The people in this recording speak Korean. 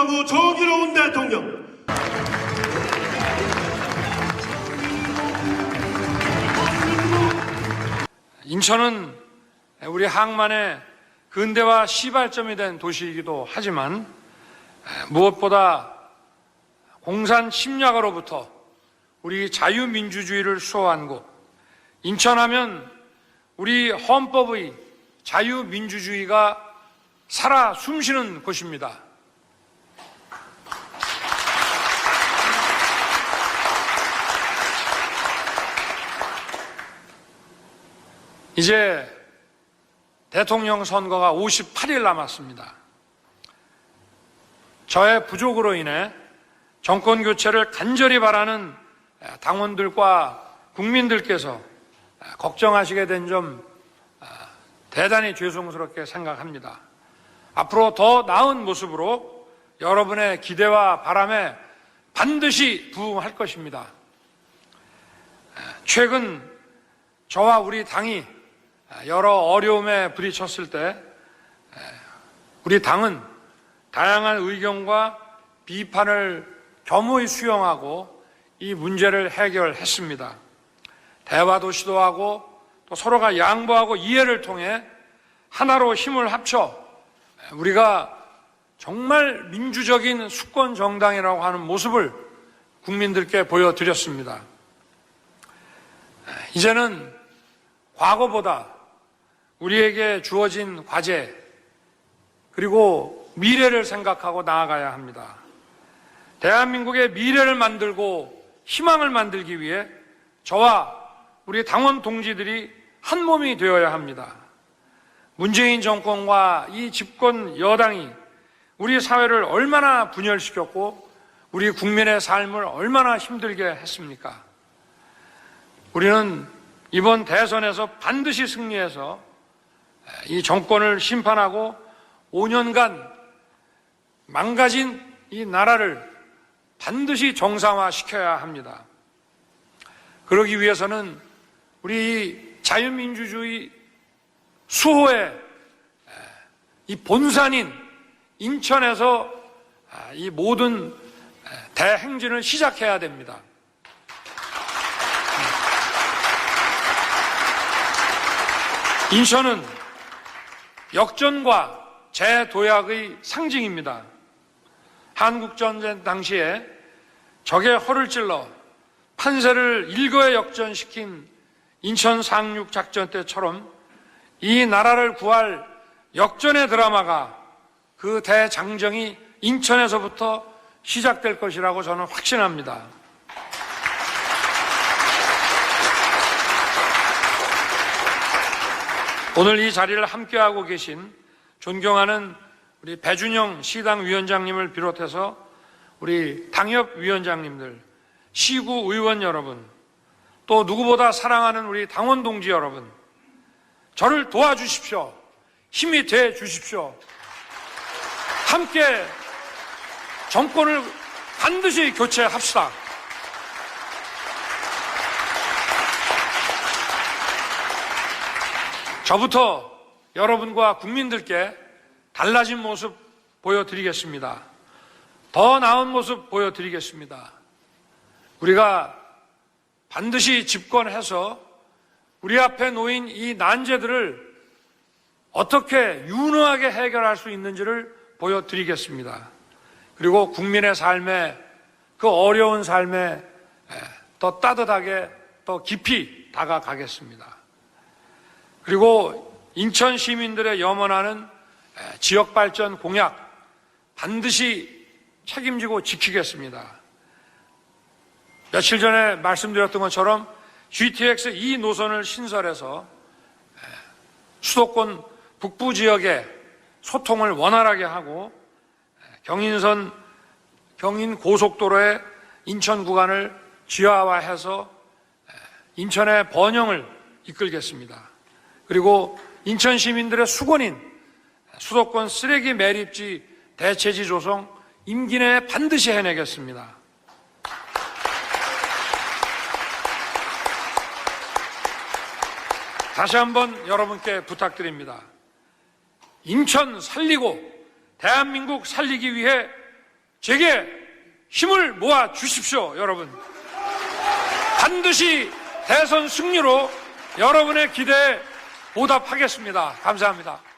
공정하고 정의로운 대통령 인천은 우리 항만의 근대화 시발점이 된 도시이기도 하지만 무엇보다 공산 침략으로부터 우리 자유민주주의를 수호한 곳 인천하면 우리 헌법의 자유민주주의가 살아 숨쉬는 곳입니다. 이제 대통령 선거가 58일 남았습니다. 저의 부족으로 인해 정권 교체를 간절히 바라는 당원들과 국민들께서 걱정하시게 된 점 대단히 죄송스럽게 생각합니다. 앞으로 더 나은 모습으로 여러분의 기대와 바람에 반드시 부응할 것입니다. 최근 저와 우리 당이 여러 어려움에 부딪혔을 때 우리 당은 다양한 의견과 비판을 겸허히 수용하고 이 문제를 해결했습니다. 대화도 시도하고 또 서로가 양보하고 이해를 통해 하나로 힘을 합쳐 우리가 정말 민주적인 수권 정당이라고 하는 모습을 국민들께 보여드렸습니다. 이제는 과거보다 우리에게 주어진 과제 그리고 미래를 생각하고 나아가야 합니다. 대한민국의 미래를 만들고 희망을 만들기 위해 저와 우리 당원 동지들이 한 몸이 되어야 합니다. 문재인 정권과 이 집권 여당이 우리 사회를 얼마나 분열시켰고 우리 국민의 삶을 얼마나 힘들게 했습니까? 우리는 이번 대선에서 반드시 승리해서 이 정권을 심판하고 5년간 망가진 이 나라를 반드시 정상화 시켜야 합니다. 그러기 위해서는 우리 자유민주주의 수호의 이 본산인 인천에서 이 모든 대행진을 시작해야 됩니다. 인천은 역전과 재도약의 상징입니다. 한국전쟁 당시에 적의 허를 찔러 판세를 일거에 역전시킨 인천 상륙 작전 때처럼 이 나라를 구할 역전의 드라마가 그 대장정이 인천에서부터 시작될 것이라고 저는 확신합니다. 오늘 이 자리를 함께하고 계신 존경하는 우리 배준영 시당 위원장님을 비롯해서 우리 당협 위원장님들, 시구 의원 여러분, 또 누구보다 사랑하는 우리 당원 동지 여러분, 저를 도와주십시오. 힘이 돼 주십시오. 함께 정권을 반드시 교체합시다. 저부터 여러분과 국민들께 달라진 모습 보여드리겠습니다. 더 나은 모습 보여드리겠습니다. 우리가 반드시 집권해서 우리 앞에 놓인 이 난제들을 어떻게 유능하게 해결할 수 있는지를 보여드리겠습니다. 그리고 국민의 삶에 그 어려운 삶에 더 따뜻하게 더 깊이 다가가겠습니다. 그리고 인천 시민들의 염원하는 지역 발전 공약 반드시 책임지고 지키겠습니다. 며칠 전에 말씀드렸던 것처럼 GTX 이 노선을 신설해서 수도권 북부 지역의 소통을 원활하게 하고 경인선 경인 고속도로의 인천 구간을 지하화해서 인천의 번영을 이끌겠습니다. 그리고 인천 시민들의 수건인 수도권 쓰레기 매립지 대체지 조성 임기 내에 반드시 해내겠습니다. 다시 한번 여러분께 부탁드립니다. 인천 살리고 대한민국 살리기 위해 제게 힘을 모아 주십시오, 여러분. 반드시 대선 승리로 여러분의 기대에 보답하겠습니다. 감사합니다.